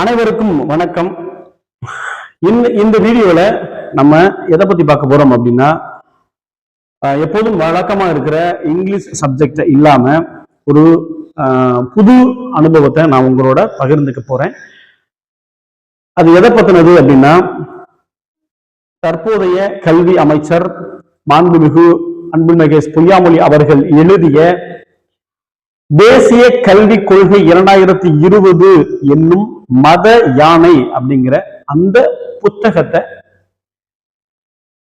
அனைவருக்கும் வணக்கம். இந்த இந்த வீடியோவில் நம்ம எதை பத்தி பார்க்க போறோம் அப்படின்னா எப்போதும் வழக்கமா இருக்கிற இங்கிலீஷ் சப்ஜெக்ட் இல்லாம ஒரு புது அனுபவத்தை நான் உங்களோட பகிர்ந்துக்க போறேன். அது எதை பத்தினது அப்படின்னா தற்போதைய கல்வி அமைச்சர் மாண்புமிகு அன்பு மகேஷ் பொய்யாமொழி அவர்கள் எழுதிய தேசிய கல்விக் கொள்கை இரண்டாயிரத்தி இருபது என்னும் மத யானை அப்படிங்கிற அந்த புத்தகத்தை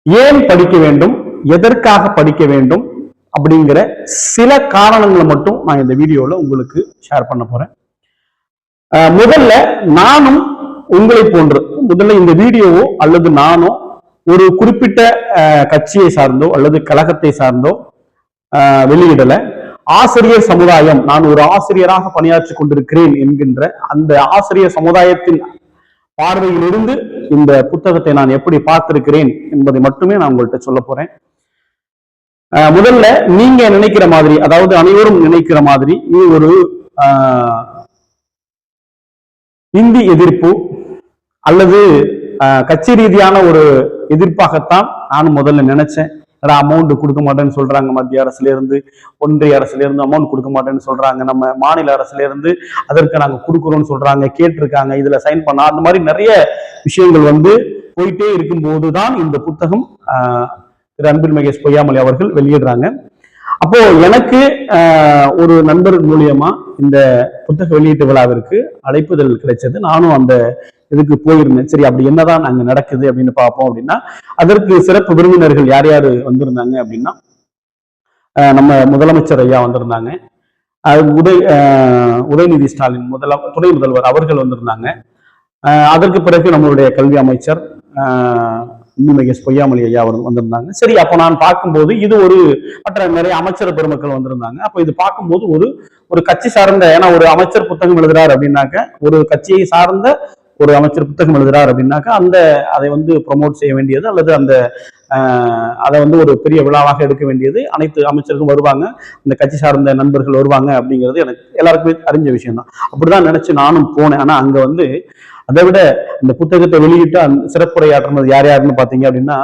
ஏன் படிக்க வேண்டும்? எதற்காக படிக்க வேண்டும்? அப்படிங்கிற சில காரணங்களை மட்டும் நான் இந்த வீடியோவில் உங்களுக்கு ஷேர் பண்ண போறேன். முதல்ல நானும் உங்களை போன்று முதல்ல இந்த வீடியோவோ அல்லது நானோ ஒரு குறிப்பிட்ட கட்சியை சார்ந்தோ அல்லது கழகத்தை சார்ந்தோ வெளியிடலை வெளியிடல. ஆசிரியர் சமுதாயம் நான் ஒரு ஆசிரியராக பணியாற்றி கொண்டிருக்கிறேன் என்கின்ற அந்த ஆசிரியர் சமுதாயத்தின் பார்வையிலிருந்து இந்த புத்தகத்தை நான் எப்படி பார்த்திருக்கிறேன் என்பதை மட்டுமே நான் உங்கள்கிட்ட சொல்ல போறேன். முதல்ல நீங்க நினைக்கிற மாதிரி அதாவது அனைவரும் நினைக்கிற மாதிரி இது ஒரு இந்தி எதிர்ப்பு அல்லது கட்சி ரீதியான ஒரு எதிர்ப்பாகத்தான் நான் முதல்ல நினைச்சேன். அமௌண்ட் கொடுக்க மாட்டேன்னு சொல்றாங்க. மத்திய அரசுல இருந்து ஒன்றிய அரசுல இருந்து அமௌண்ட் கொடுக்க மாட்டேன்னு சொல்றாங்க. நம்ம மாநில அரசுல இருந்து அதற்கு நாங்க கொடுக்குறோம்னு சொல்றாங்க. கேட்டிருக்காங்க. இதுல சைன் பண்ண அந்த மாதிரி நிறைய விஷயங்கள் வந்து போயிட்டே இருக்கும்போது தான் இந்த புத்தகம் திரு அன்பில் மகேஷ் பொய்யாமொழி அவர்கள் வெளியிடுறாங்க. அப்போ எனக்கு ஆஹ், ஒரு நண்பர் மூலியமா இந்த புத்தக வெளியீட்டு விழாவிற்கு அழைப்புதல் கிடைச்சது. நானும் அந்த இதுக்கு போயிருந்தேன்? சரி அப்படி என்னதான் அங்க நடக்குது அப்படின்னு பார்ப்போம் அப்படின்னா அதற்கு சிறப்பு விருந்தினர்கள் யார் யார் வந்திருந்தாங்க அப்படின்னா நம்ம முதலமைச்சர் ஐயா வந்திருந்தாங்க. உதய் ஆஹ், உதயநிதி ஸ்டாலின் முதல துணை முதல்வர் அவர்கள் வந்திருந்தாங்க. அதற்கு பிறகு நம்மளுடைய கல்வி அமைச்சர் ஆஹ், இன்னும் மகேஷ் பொய்யாமொழி ஐயா அவர் வந்திருந்தாங்க. சரி அப்போ நான் பார்க்கும்போது இது ஒரு மற்ற நிறைய அமைச்சர் பெருமக்கள் வந்திருந்தாங்க. அப்போ இது பார்க்கும்போது ஒரு ஒரு கட்சி சார்ந்த ஏன்னா ஒரு அமைச்சர் புத்தகம் எழுதுறாரு அப்படின்னாக்க ஒரு கட்சியை சார்ந்த ஒரு அமைச்சர் புத்தகம் எழுதுறார் அப்படின்னாக்கா அந்த அதை வந்து ப்ரொமோட் செய்ய வேண்டியது அல்லது அந்த அதை வந்து ஒரு பெரிய விழாவாக எடுக்க வேண்டியது அனைத்து அமைச்சர்களும் வருவாங்க. அந்த கட்சி சார்ந்த நண்பர்கள் வருவாங்க அப்படிங்கிறது எனக்கு எல்லாருக்குமே அறிஞ்ச விஷயம் தான் அப்படிதான் நினைச்சு நானும் போனேன். ஆனா அங்க வந்து அதை விட இந்த புத்தகத்தை வெளியிட்டு அந்த சிறப்புரையாற்றினது யார் யாருன்னு பார்த்தீங்க அப்படின்னா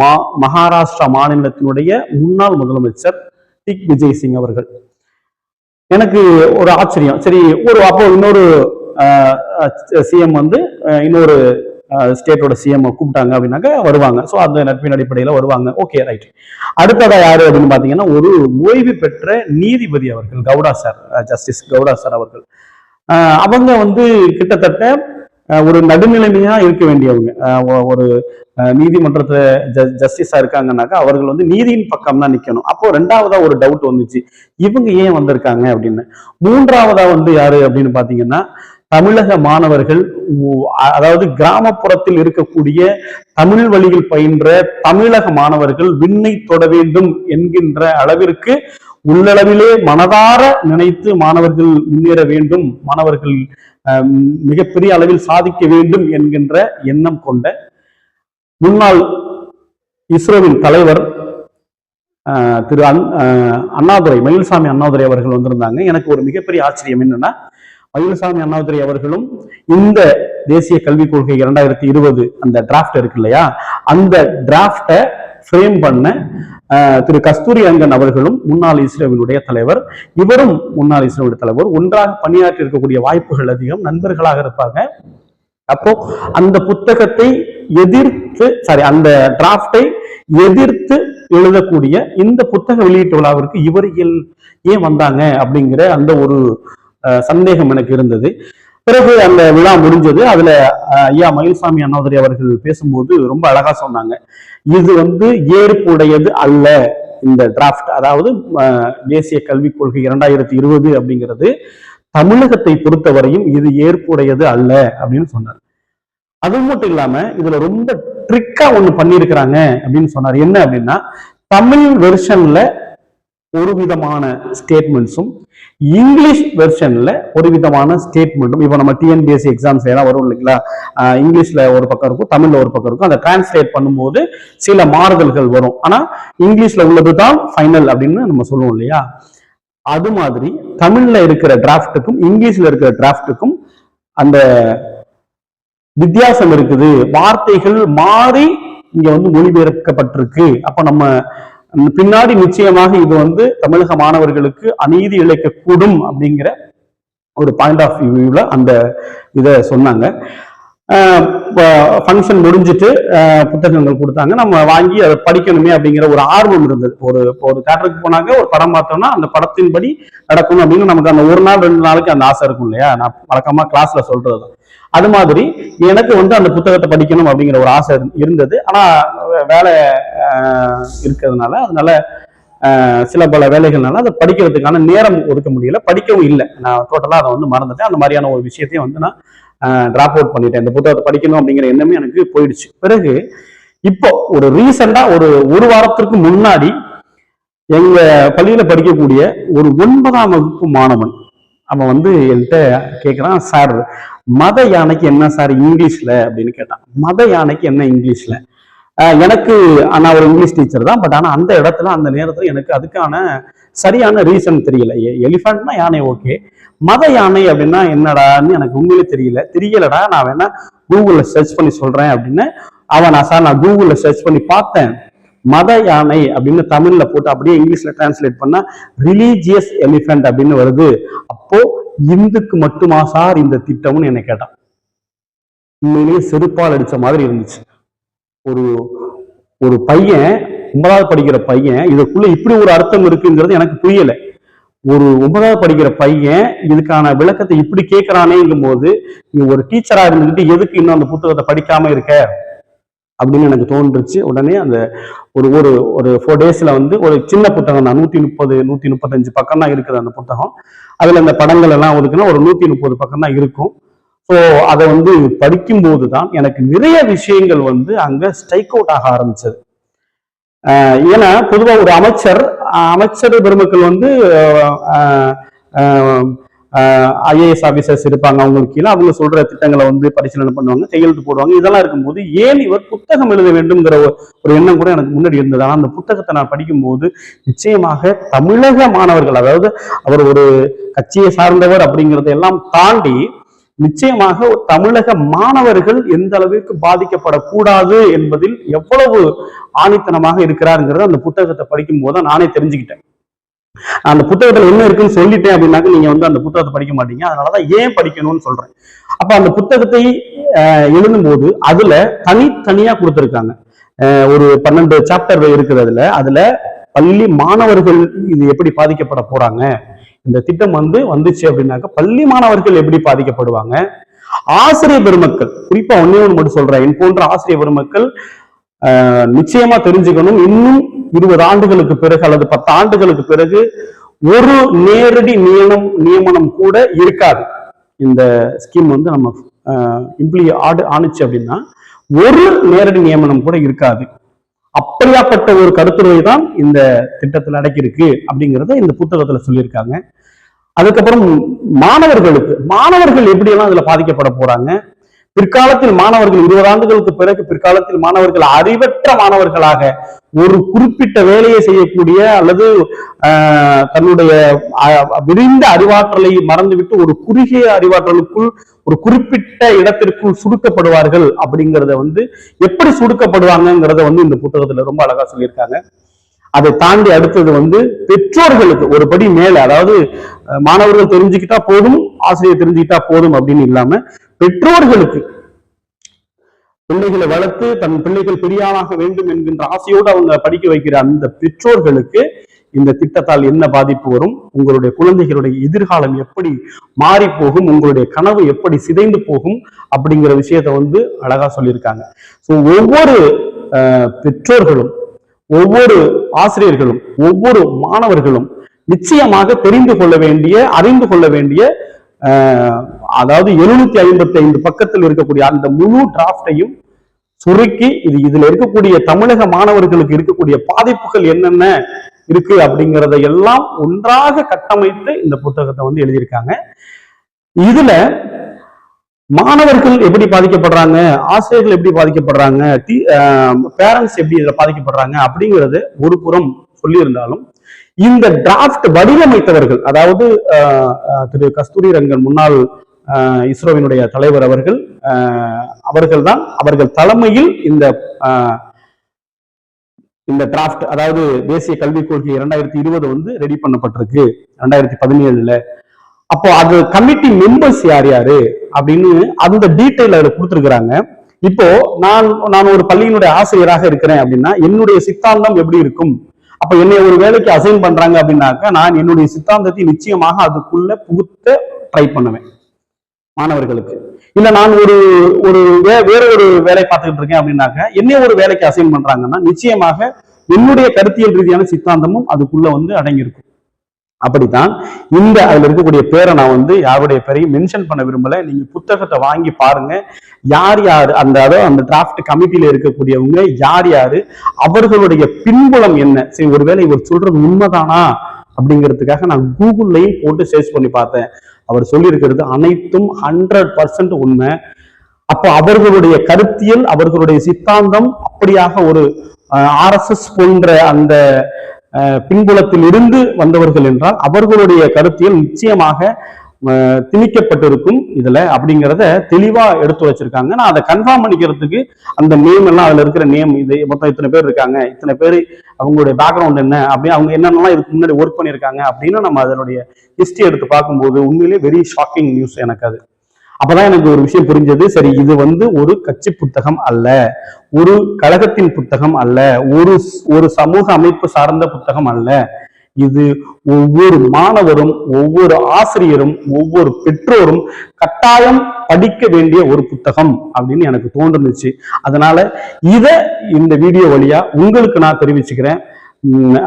மா மகாராஷ்டிரா மாநிலத்தினுடைய முன்னாள் முதலமைச்சர் திக் விஜய் சிங் அவர்கள். எனக்கு ஒரு ஆச்சரியம். சரி ஒரு அப்போ இன்னொரு சிஎம் வந்து அஹ், இன்னொரு ஸ்டேட்டோட சிஎம் கூப்பிட்டாங்க அப்படின்னாக்க வருவாங்க. ஸோ அந்த நட்பின் அடிப்படையில் வருவாங்க. ஓகே ரைட் அடுத்ததா யாரு அப்படின்னு பாத்தீங்கன்னா ஒரு ஓய்வு பெற்ற நீதிபதி அவர்கள் Gowda sir justice Gowda sir அவர்கள். அவங்க வந்து கிட்டத்தட்ட ஒரு நடுநிலைமையா இருக்க வேண்டியவங்க. ஒரு அஹ், நீதிமன்றத்துல ஜஸ்டிஸா இருக்காங்கன்னாக்கா அவர்கள் வந்து நீதியின் பக்கம் தான் நிக்கணும். அப்போ ரெண்டாவதா ஒரு டவுட் வந்துச்சு. இவங்க ஏன் வந்திருக்காங்க அப்படின்னு. மூன்றாவதா வந்து யாரு அப்படின்னு பாத்தீங்கன்னா தமிழக மாணவர்கள் அதாவது கிராமப்புறத்தில் இருக்கக்கூடிய தமிழ் வழியில் பயின்ற தமிழக மாணவர்கள் விண்ணை தொட வேண்டும் என்கின்ற அளவிற்கு உள்ளளவிலே மனதார நினைத்து மாணவர்கள் முன்னேற வேண்டும் மாணவர்கள் மிகப்பெரிய அளவில் சாதிக்க வேண்டும் என்கின்ற எண்ணம் கொண்ட முன்னாள் இஸ்ரோவின் தலைவர் திரு அன் அஹ், அண்ணாதுரை மயில்சாமி அண்ணாதுரை அவர்கள் வந்திருந்தாங்க. எனக்கு ஒரு மிகப்பெரிய ஆச்சரியம் என்னன்னா மயில்சாமி அண்ணாதுரை அவர்களும் இந்த தேசிய கல்விக் கொள்கை இரண்டாயிரத்தி இருபது அந்த டிராஃப்ட் இருக்கு இல்லையா? அந்த டிராஃப்டை ஃப்ரேம் பண்ண திரு கஸ்தூரி அங்கன் அவர்களும் முன்னாள் இஸ்ரோவினுடைய தலைவர். இவரும் முன்னாள் இஸ்ரோவுடைய தலைவர். ஒன்றாக பணியாற்றி இருக்கக்கூடிய வாய்ப்புகள் அதிகம். நண்பர்களாக இருப்பாங்க. அப்போ அந்த புத்தகத்தை எதிர்த்து சாரி அந்த டிராஃப்டை எதிர்த்து எழுதக்கூடிய இந்த புத்தக வெளியீட்டு விழாவிற்கு இவர் எல்- ஏன் வந்தாங்க அப்படிங்கிற அந்த ஒரு சந்தேகம் எனக்கு இருந்தது. பிறகு அந்த விழா முடிஞ்சது. அதுல ஐயா மயில்சாமி அண்ணாதுரை அவர்கள் பேசும்போது ரொம்ப அழகா சொன்னாங்க. இது வந்து ஏற்புடையது அல்ல இந்த டிராஃப்ட் அதாவது தேசிய கல்விக் கொள்கை இரண்டாயிரத்தி இருபது அப்படிங்கிறது தமிழகத்தை பொறுத்தவரையும் இது ஏற்புடையது அல்ல அப்படின்னு சொன்னார். அது மட்டும் இல்லாம இதுல ரொம்ப ட்ரிக்கா ஒண்ணு பண்ணியிருக்கிறாங்க அப்படின்னு சொன்னார். என்ன அப்படின்னா தமிழ் வெர்ஷன்ல ஒரு விதமான ஸ்டேட்மெண்ட்ஸும் இங்கிலீஷ் வெர்ஷன்ல ஒரு விதமான ஸ்டேட்மெண்ட்டும் இப்போ நம்ம டிஎன்பிஎஸ்சி எக்ஸாம்ஸ் எல்லாம் வரும் இல்லைங்களா? இங்கிலீஷ்ல ஒரு பக்கம் இருக்கும் தமிழ்ல ஒரு பக்கம் இருக்கும். அதை டிரான்ஸ்லேட் பண்ணும்போது சில மாறுதல்கள் வரும். ஆனா இங்கிலீஷ்ல உள்ளது தான் ஃபைனல் அப்படின்னு நம்ம சொல்லுவோம் இல்லையா? அது மாதிரி தமிழ்ல இருக்கிற டிராஃப்ட்டுக்கும் இங்கிலீஷ்ல இருக்கிற டிராஃப்ட்டுக்கும் அந்த வித்தியாசம் இருக்குது. வார்த்தைகள் மாறி இங்க வந்து மொழிபெயர்க்கப்பட்டிருக்கு. அப்ப நம்ம பின்னாடி நிச்சயமாக இது வந்து தமிழக மாணவர்களுக்கு அநீதி இழைக்கக்கூடும் அப்படிங்கிற ஒரு பாயிண்ட் ஆஃப் வியூவில் அந்த இதை சொன்னாங்க. ஃபங்க்ஷன் முடிஞ்சிட்டு புத்தகங்கள் கொடுத்தாங்க. நம்ம வாங்கி அதை படிக்கணுமே அப்படிங்கிற ஒரு ஆர்வம் இருந்தது. ஒரு இப்போ ஒரு தேட்டருக்கு போனாக்க ஒரு படம் பார்த்தோம்னா அந்த படத்தின்படி நடக்கணும் அப்படின்னு நமக்கு அந்த ஒரு நாள் ரெண்டு நாளைக்கு அந்த ஆசை இருக்கும் இல்லையா? நான் வழக்கமாக கிளாஸில் சொல்றது. அது மாதிரி எனக்கு வந்து அந்த புத்தகத்தை படிக்கணும் அப்படிங்கிற ஒரு ஆசை இருந்தது. ஆனா வேலை இருக்கிறதுனால அதனால சில பல வேலைகள்னால அதை படிக்கிறதுக்கான நேரம் ஒதுக்க முடியல. படிக்கவும் இல்லை. நான் டோட்டலா அதை வந்து மறந்துட்டேன். அந்த மாதிரியான ஒரு விஷயத்தையும் வந்து நான் ட்ராப் அவுட் பண்ணிட்டேன். இந்த புத்தகத்தை படிக்கணும் அப்படிங்கிற எண்ணமே எனக்கு போயிடுச்சு. பிறகு இப்போ ஒரு ரீசெண்டா ஒரு ஒரு வாரத்திற்கு முன்னாடி எங்க பள்ளியில படிக்கக்கூடிய ஒரு ஒன்பதாம் வகுப்பு மாணவன் அவன் வந்து என்கிட்ட கேட்குறான் சார் மத யானைக்கு என்ன சார் இங்கிலீஷ்ல அப்படின்னு கேட்டான் மத யானைக்கு என்ன இங்கிலீஷ்ல? எனக்கு நான் ஒரு இங்கிலீஷ் டீச்சர் தான் பட் ஆனா அந்த இடத்துல அந்த நேரத்துல எனக்கு அதுக்கான சரியான ரீசன் தெரியல. எலிஃபண்ட்னா யானை ஓகே மத யானை அப்படின்னா என்னடான்னு எனக்கு உண்மையிலே தெரியல. தெரியலடா நான் வேணா கூகுள்ல சர்ச் பண்ணி சொல்றேன் அப்படின்னு அவன் நான் சார் நான் கூகுள்ல சர்ச் பண்ணி பார்த்தேன். மத யானை அப்படின்னு தமிழ்ல போட்டு அப்படியே இங்கிலீஷ்ல டிரான்ஸ்லேட் பண்ணா ரிலீஜியஸ் எலிஃபண்ட் அப்படின்னு வருது. அப்போ இந்துக்கு மட்டுமா சார் இந்த திட்டம்னு என்னை கேட்டான். உண்மையிலேயே செருப்பால் அடிச்ச மாதிரி இருந்துச்சு. ஒரு ஒரு பையன் ஒன்பதாவது படிக்கிற பையன் இதுக்குள்ள இப்படி ஒரு அர்த்தம் இருக்குங்கிறது எனக்கு புரியல. ஒரு ஒன்பதாவது படிக்கிற பையன் இதுக்கான விளக்கத்தை இப்படி கேட்கிறானேங்கும் போது நீ ஒரு டீச்சரா இருந்துகிட்டு எதுக்கு இன்னும் அந்த புத்தகத்தை படிக்காம இருக்க? அப்படின்னு எனக்கு தோன்றுச்சு. உடனே அந்த ஒரு ஒரு ஒரு ஃபோர் டேஸில் வந்து ஒரு சின்ன புத்தகம் தான். நூற்றி முப்பது நூற்றி முப்பத்தஞ்சு பக்கம் தான் இருக்குது அந்த புத்தகம். அதில் அந்த படங்கள் எல்லாம் ஒதுக்குன்னா ஒரு நூற்றி முப்பது பக்கம் தான் இருக்கும். ஸோ அதை வந்து படிக்கும்போது தான் எனக்கு நிறைய விஷயங்கள் வந்து அங்கே ஸ்ட்ரைக் அவுட் ஆக ஆரம்பிச்சது. ஏன்னா பொதுவாக ஒரு அமைச்சர் அமைச்சர் பெருமக்கள் வந்து ஐஏஎஸ் ஆபீசர்ஸ் இருப்பாங்க அவங்களுக்கு கீழே அவங்க சொல்ற திட்டங்களை வந்து பரிசீலனை பண்ணுவாங்க கையெழுத்து போடுவாங்க. இதெல்லாம் இருக்கும்போது ஏன் இவர் புத்தகம் எழுத வேண்டும்ங்கிற ஒரு- எண்ணம் கூட எனக்கு முன்னாடி இருந்தது. ஆனால் அந்த புத்தகத்தை நான் படிக்கும்போது நிச்சயமாக தமிழக மாணவர்கள் அதாவது அவர் ஒரு கட்சியை சார்ந்தவர் அப்படிங்கிறத எல்லாம் தாண்டி நிச்சயமாக தமிழக மாணவர்கள் எந்த அளவிற்கு பாதிக்கப்படக்கூடாது என்பதில் எவ்வளவு ஆணித்தனமாக இருக்கிறாருங்கிறத அந்த புத்தகத்தை படிக்கும் போது நானே தெரிஞ்சுக்கிட்டேன். அந்த புத்தகத்துல என்ன இருக்குன்னு சொல்லிட்டேன் அப்படின்னாக்க நீங்க வந்து அந்த புத்தகத்தை படிக்க மாட்டீங்க. அதனாலதான் ஏன் படிக்கணும்னு சொல்றேன். அப்ப அந்த புத்தகத்தை எழுதும்போது அதுல தனித்தனியா கொடுத்திருக்காங்க. ஒரு பன்னெண்டு சாப்டர் இருக்குது அதுல. அதுல பள்ளி மாணவர்கள் இது எப்படி பாதிக்கப்பட போறாங்க? இந்த திட்டம் வந்து வந்துச்சு அப்படின்னாக்க பள்ளி மாணவர்கள் எப்படி பாதிக்கப்படுவாங்க? ஆசிரியர் பெருமக்கள் குறிப்பா ஒன்னே ஒன்று மட்டும் சொல்றேன். என் போன்ற ஆசிரியர் பெருமக்கள் நிச்சயமா தெரிஞ்சுக்கணும். இன்னும் இருபது ஆண்டுகளுக்கு பிறகு அல்லது பத்து ஆண்டுகளுக்கு பிறகு ஒரு நேரடி நியமனம் நியமனம் கூட இருக்காது. இந்த ஸ்கீம் வந்து நம்ம இம்ப்ளி ஆடு ஆணுச்சு அப்படின்னா ஒரு நேரடி நியமனம் கூட இருக்காது. அப்படியாப்பட்ட ஒரு கருத்துரை தான் இந்த திட்டத்தில் அடக்கியிருக்கு அப்படிங்கிறத இந்த புத்தகத்துல சொல்லியிருக்காங்க. அதுக்கப்புறம் மாணவர்களுக்கு மாணவர்கள் எப்படியெல்லாம் இதுல பாதிக்கப்பட போறாங்க? பிற்காலத்தில் மாணவர்கள் இருபது ஆண்டுகளுக்கு பிறகு பிற்காலத்தில் மாணவர்கள் அறிவற்ற மாணவர்களாக ஒரு குறிப்பிட்ட வேலையை செய்யக்கூடிய அல்லது ஆஹ், தன்னுடைய விரிந்த அறிவாற்றலை மறந்துவிட்டு ஒரு குறுகிய அறிவாற்றலுக்குள் ஒரு குறிப்பிட்ட இடத்திற்குள் சுருக்கப்படுவார்கள் அப்படிங்கிறத வந்து எப்படி சுருக்கப்படுவாங்கிறத வந்து இந்த புத்தகத்துல ரொம்ப அழகா சொல்லியிருக்காங்க. அதை தாண்டி அடுத்தது வந்து பெற்றோர்களுக்கு ஒரு படி மேல அதாவது மாணவர்கள் தெரிஞ்சுக்கிட்டா போதும் ஆசிரியர் தெரிஞ்சுக்கிட்டா போதும் அப்படின்னு இல்லாம பெற்றோர்களுக்கு பிள்ளைகளை வளர்த்து தன் பிள்ளைகள் பெரியாளாக வேண்டும் என்கின்ற ஆசையோடு அவங்க படிக்க வைக்கிற அந்த பெற்றோர்களுக்கு இந்த திட்டத்தால் என்ன பாதிப்பு வரும்? உங்களுடைய குழந்தைகளுடைய எதிர்காலம் எப்படி மாறி போகும் உங்களுடைய கனவு எப்படி சிதைந்து போகும்? அப்படிங்கிற விஷயத்த வந்து அழகா சொல்லியிருக்காங்க. ஸோ ஒவ்வொரு அஹ், பெற்றோர்களும் ஒவ்வொரு ஆசிரியர்களும் ஒவ்வொரு மாணவர்களும் நிச்சயமாக தெரிந்து கொள்ள வேண்டிய அறிந்து கொள்ள வேண்டிய அதாவது எழுநூத்தி ஐம்பத்தி ஐந்து பக்கத்தில் இருக்கக்கூடிய அந்த முழு டிராஃப்டையும் சுருக்கி இது இதுல இருக்கக்கூடிய தமிழக மாணவர்களுக்கு இருக்கக்கூடிய பாதிப்புகள் என்னென்ன இருக்கு அப்படிங்கிறத எல்லாம் ஒன்றாக கட்டமைத்து இந்த புத்தகத்தை வந்து எழுதியிருக்காங்க. இதுல மாணவர்கள் எப்படி பாதிக்கப்படுறாங்க ஆசிரியர்கள் எப்படி பாதிக்கப்படுறாங்க பேரண்ட்ஸ் எப்படி இதில் பாதிக்கப்படுறாங்க அப்படிங்கிறது ஒரு புறம் சொல்லியிருந்தாலும் இந்த டிராஃப்ட் வடிவமைத்தவர்கள் அதாவது திரு கஸ்தூரி ரங்கன் முன்னாள் இஸ்ரோவினுடைய தலைவர் அவர்கள் அவர்கள் தான் அவர்கள் தலைமையில் இந்த இந்த டிராஃப்ட் அதாவது தேசிய கல்விக் கொள்கை இரண்டாயிரத்தி இருபது வந்து ரெடி பண்ணப்பட்டிருக்கு ரெண்டாயிரத்தி பதினேழுல. அப்போ அது கமிட்டி மெம்பர்ஸ் யார் யாரு? அப்படின்னு அந்த டீட்டெயில் அதில் கொடுத்துருக்குறாங்க. இப்போ நான் நான் ஒரு பள்ளியினுடைய ஆசிரியராக இருக்கிறேன் அப்படின்னா என்னுடைய சித்தாந்தம் எப்படி இருக்கும்? அப்ப என்னை ஒரு வேலைக்கு அசைன் பண்றாங்க அப்படின்னாக்கா நான் என்னுடைய சித்தாந்தத்தை நிச்சயமாக அதுக்குள்ள புகுத்த ட்ரை பண்ணுவேன் மாணவர்களுக்கு. இல்ல நான் ஒரு ஒரு வே- வேற ஒரு வேலை பார்த்துக்கிட்டு இருக்கேன் அப்படின்னாக்க என்னைய ஒரு வேலைக்கு அசைன் பண்றாங்கன்னா நிச்சயமாக என்னுடைய கருத்தியல் ரீதியான சித்தாந்தமும் அதுக்குள்ள வந்து அடங்கியிருக்கும். அப்படித்தான். இந்த அதுல இருக்கக்கூடிய பேரை நான் வந்து யாருடைய பேரையும் மென்ஷன் பண்ண விரும்பல. நீங்க புத்தகத்தை வாங்கி பாருங்க. யார் யார் அந்த அதாவது அந்த டிராஃப்ட் கமிட்டியில இருக்கக்கூடியவங்க யார் யாரு அவர்களுடைய பின்புலம் என்ன? சரி ஒருவேளை இவர் சொல்றது உண்மைதானா? அப்படிங்கிறதுக்காக நான் கூகுள்லையும் போட்டு சர்ச் பண்ணி பார்த்தேன். அவர் சொல்லியிருக்கிறது அனைத்தும் ஹண்ட்ரட் பர்சன்ட் உண்மை. அப்போ அவர்களுடைய கருத்தியல் அவர்களுடைய சித்தாந்தம் அப்படியாக ஒரு ஆர்எஸ்எஸ் போன்ற அந்த பின்புலத்தில் இருந்து வந்தவர்கள் என்றால் அவர்களுடைய கருத்தியல் நிச்சயமாக திணிக்கப்பட்டிருக்கும். இதுல அப்படிங்கிறத தெளிவா எடுத்து வச்சிருக்காங்க. நான் அதை கன்ஃபார்ம் பண்ணிக்கிறதுக்கு அந்த நேம் எல்லாம் அதுல இருக்கிற நேம் இது மொத்தம் இத்தனை பேர் இருக்காங்க இத்தனை பேர் அவங்களுடைய பேக்ரவுண்ட் என்ன அப்படி அவங்க என்னென்னலாம் இதுக்கு முன்னாடி ஒர்க் பண்ணியிருக்காங்க அப்படின்னு நம்ம அதனுடைய ஹிஸ்டரி எடுத்து பார்க்கும்போது உண்மையிலேயே வெரி ஷாக்கிங் நியூஸ் எனக்கு அது. அப்பதான் எனக்கு ஒரு விஷயம் புரிஞ்சது. சரி இது வந்து ஒரு கட்சி புத்தகம் அல்ல. ஒரு கழகத்தின் புத்தகம் அல்ல. ஒரு ஒரு சமூக அமைப்பு சார்ந்த புத்தகம் அல்ல. இது ஒவ்வொரு மாணவரும் ஒவ்வொரு ஆசிரியரும் ஒவ்வொரு பெற்றோரும் கட்டாயம் படிக்க வேண்டிய ஒரு புத்தகம் அப்படின்னு எனக்கு தோன்றுனுச்சு. அதனால இத இந்த வீடியோ வழியா உங்களுக்கு நான் தெரிவிச்சுக்கிறேன்.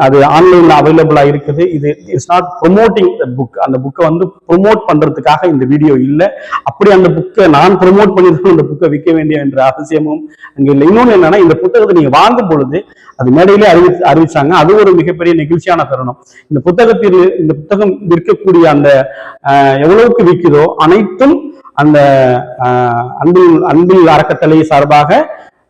அது ஆன்லைன்ல அவைலபிளா இருக்குது. இது it's not promoting the book அந்த புக்கை வந்து ப்ரொமோட் பண்றதுக்காக இந்த வீடியோ இல்லை. அப்படி அந்த புக்கை நான் ப்ரொமோட் பண்ணிதான் அந்த புக்கை விற்க வேண்டிய என்ற அவசியமும் அங்கே இல்லை. இன்னொன்று என்னன்னா இந்த புத்தகத்தை நீங்க வாங்கும் பொழுது அது மேடையிலே அறிவி அறிவிச்சாங்க. அது ஒரு மிகப்பெரிய நெகிழ்ச்சியான தருணம். இந்த புத்தகத்தில் இந்த புத்தகம் விற்கக்கூடிய அந்த எவ்வளவுக்கு விற்குதோ அனைத்தும் அந்த அன்பில் அன்பில் அறக்கட்டளை சார்பாக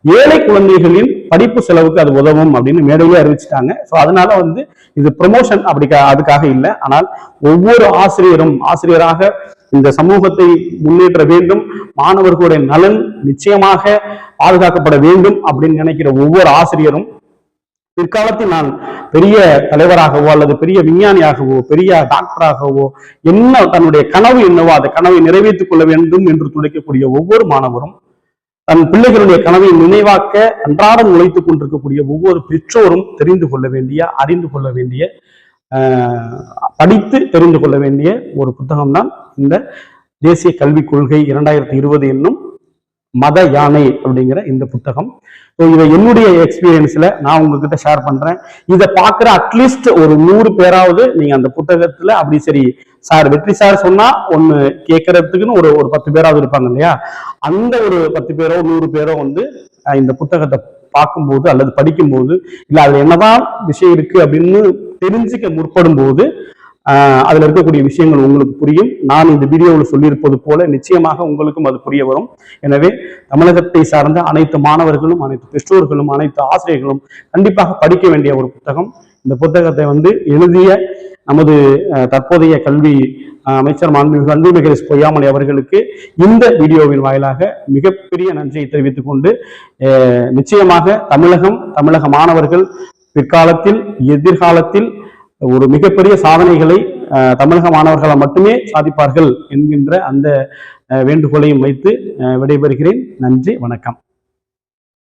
ஏழை குழந்தைகளின் படிப்பு செலவுக்கு அது உதவும் அப்படின்னு மேடையிலே அறிவிச்சிட்டாங்க. ஸோ அதனால வந்து இது ப்ரொமோஷன் அப்படி அதுக்காக இல்லை. ஆனால் ஒவ்வொரு ஆசிரியரும் ஆசிரியராக இந்த சமூகத்தை முன்னேற்ற வேண்டும். மாணவர்களுடைய நலன் நிச்சயமாக பாதுகாக்கப்பட வேண்டும் அப்படின்னு நினைக்கிற ஒவ்வொரு ஆசிரியரும் பிற்காலத்தில் நான் பெரிய தலைவராகவோ அல்லது பெரிய விஞ்ஞானியாகவோ பெரிய டாக்டராகவோ என்ன தன்னுடைய கனவு என்னவோ அந்த கனவை நிறைவேற்றிக் கொள்ள வேண்டும் என்று துடைக்கக்கூடிய ஒவ்வொரு மாணவரும் தன் பிள்ளைகளுடைய கனவை நினைவாக்க அன்றாடம் உழைத்துக் கொண்டிருக்கக்கூடிய ஒவ்வொரு பெற்றோரும் தெரிந்து கொள்ள வேண்டிய அறிந்து கொள்ள வேண்டிய படித்து தெரிந்து கொள்ள வேண்டிய ஒரு புத்தகம் தான் இந்த தேசிய கல்விக் கொள்கை இரண்டாயிரத்தி இருபது என்னும் மத யானை அப்படிங்கிற இந்த புத்தகம். ஸோ இதை என்னுடைய எக்ஸ்பீரியன்ஸில் நான் உங்ககிட்ட ஷேர் பண்றேன். இதை பார்க்குற அட்லீஸ்ட் ஒரு நூறு பேராவது நீங்கள் அந்த புத்தகத்துல அப்படி சரி சார் வெற்றி சார் சொன்னால் ஒன்னு கேட்கறதுக்குன்னு ஒரு ஒரு பத்து பேராவது இருப்பாங்க இல்லையா? அந்த ஒரு பத்து பேரோ நூறு பேரோ வந்து இந்த புத்தகத்தை பார்க்கும்போது அல்லது படிக்கும்போது இல்லை அதில் என்னதான் விஷயம் இருக்கு அப்படின்னு தெரிஞ்சுக்க முற்படும் போது அதில் இருக்கக்கூடிய விஷயங்கள் உங்களுக்கு புரியும் நான் இந்த வீடியோவில் சொல்லியிருப்பது போல நிச்சயமாக உங்களுக்கும் அது புரிய வரும் எனவே தமிழகத்தை சார்ந்த அனைத்து மாணவர்களும் அனைத்து பெற்றோர்களும் அனைத்து ஆசிரியர்களும் கண்டிப்பாக படிக்க வேண்டிய ஒரு புத்தகம் இந்த புத்தகத்தை வந்து எழுதிய நமது தற்போதைய கல்வி அமைச்சர் மாண்புமிகு அன்புமிகு எஸ். பொய்யாமொழி அவர்களுக்கு இந்த வீடியோவின் வாயிலாக மிகப்பெரிய நன்றியை தெரிவித்துக் கொண்டு நிச்சயமாக தமிழகம் தமிழக மாணவர்கள் பிற்காலத்தில் எதிர்காலத்தில் ஒரு மிகப்பெரிய சாதனைகளை தமிழக மாணவர்களால் மட்டுமே சாதிப்பார்கள் என்கின்ற அந்த வேண்டுகோளையும் வைத்து விடைபெறுகிறேன். நன்றி வணக்கம்.